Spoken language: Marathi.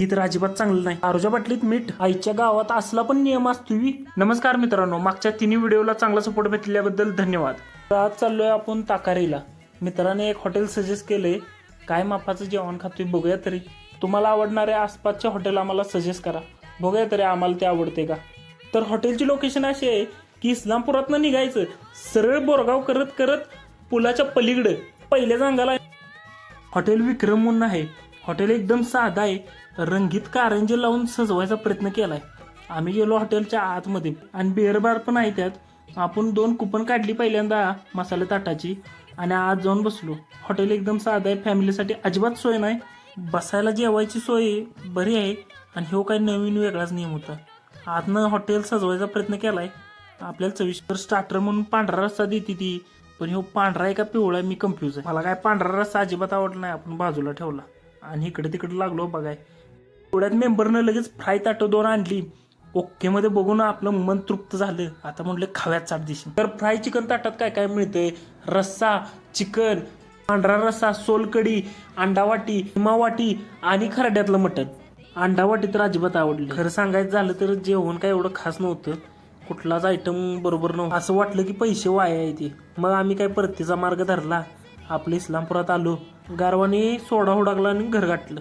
ही तर अजिबात चांगलं नाही. आरोजा बाटलीत मीठ आईच्या गावात असला पण नियम असतोय. नमस्कार मित्रांनो मागच्या तिन्ही व्हिडिओला चांगला सपोर्ट भेटल्याबद्दल धन्यवाद. तर आज चाललोय आपण ताकारीला. मित्राने एक हॉटेल सजेस्ट केलंय. काय मापाचं जेवण खातोय बघूया तरी. तुम्हाला आवडणारे आसपासच्या हॉटेल आम्हाला सजेस्ट करा. बघूया तरी आम्हाला ते आवडते का? तर हॉटेलची लोकेशन अशी आहे की इस्लामपुरातनं निघायचं सरळ बोरगाव करत करत पुलाच्या पलीकडे पहिल्या जांगाला हॉटेल विक्रम म्हणून आहे. हॉटेल एकदम साधा आहे. रंगीत कारंजे लावून सजवायचा प्रयत्न केलाय. आम्ही गेलो हॉटेलच्या आतमध्ये आणि बिअर बार पण आहे त्यात. आपण दोन कुपन काढली पहिल्यांदा मसाले ताटाची आणि आत जाऊन बसलो. हॉटेल एकदम साधं आहे. फॅमिलीसाठी अजिबात सोय नाही. बसायला जेवायची सोय बरी आहे. आणि हो काही नवीन वेगळाच नियम होता. आतनं हॉटेल सजवायचा प्रयत्न केलाय. आपल्याला चविष्कर स्टार्टर म्हणून पांढरा रस्सा देते ती. पण हो पांढरा आहे का पिवळा मी कन्फ्यूज आहे. मला काय पांढरा रस्सा अजिबात आवडला नाही. आपण बाजूला ठेवला. आणि इकडे तिकडे लागलो बघाय. एवढ्यात मेंबरनं लगेच फ्राय ताटो दोन आणली. ओकेमध्ये बघून आपलं मन तृप्त झालं. आता म्हटलं खाव्यात चाट दिशी तर फ्राय चिकन ताटात काय काय मिळतंय? रस्सा चिकन पांढरा रस्सा सोलकडी अंडावाटी हिमावाटी आणि खरड्यातलं मटण. अंडावाटी तर अजिबात आवडली. खरं सांगायचं झालं तर जेवण काय एवढं खास नव्हतं. कुठलाच आयटम बरोबर नव्हतं. असं वाटलं की पैसे वाया आहे ते मग आम्ही काय परतीचा मार्ग धरला. आपल्या इस्लामपुरात आलो. गारवाने सोडा हुडाकला आणि घर गाठलं.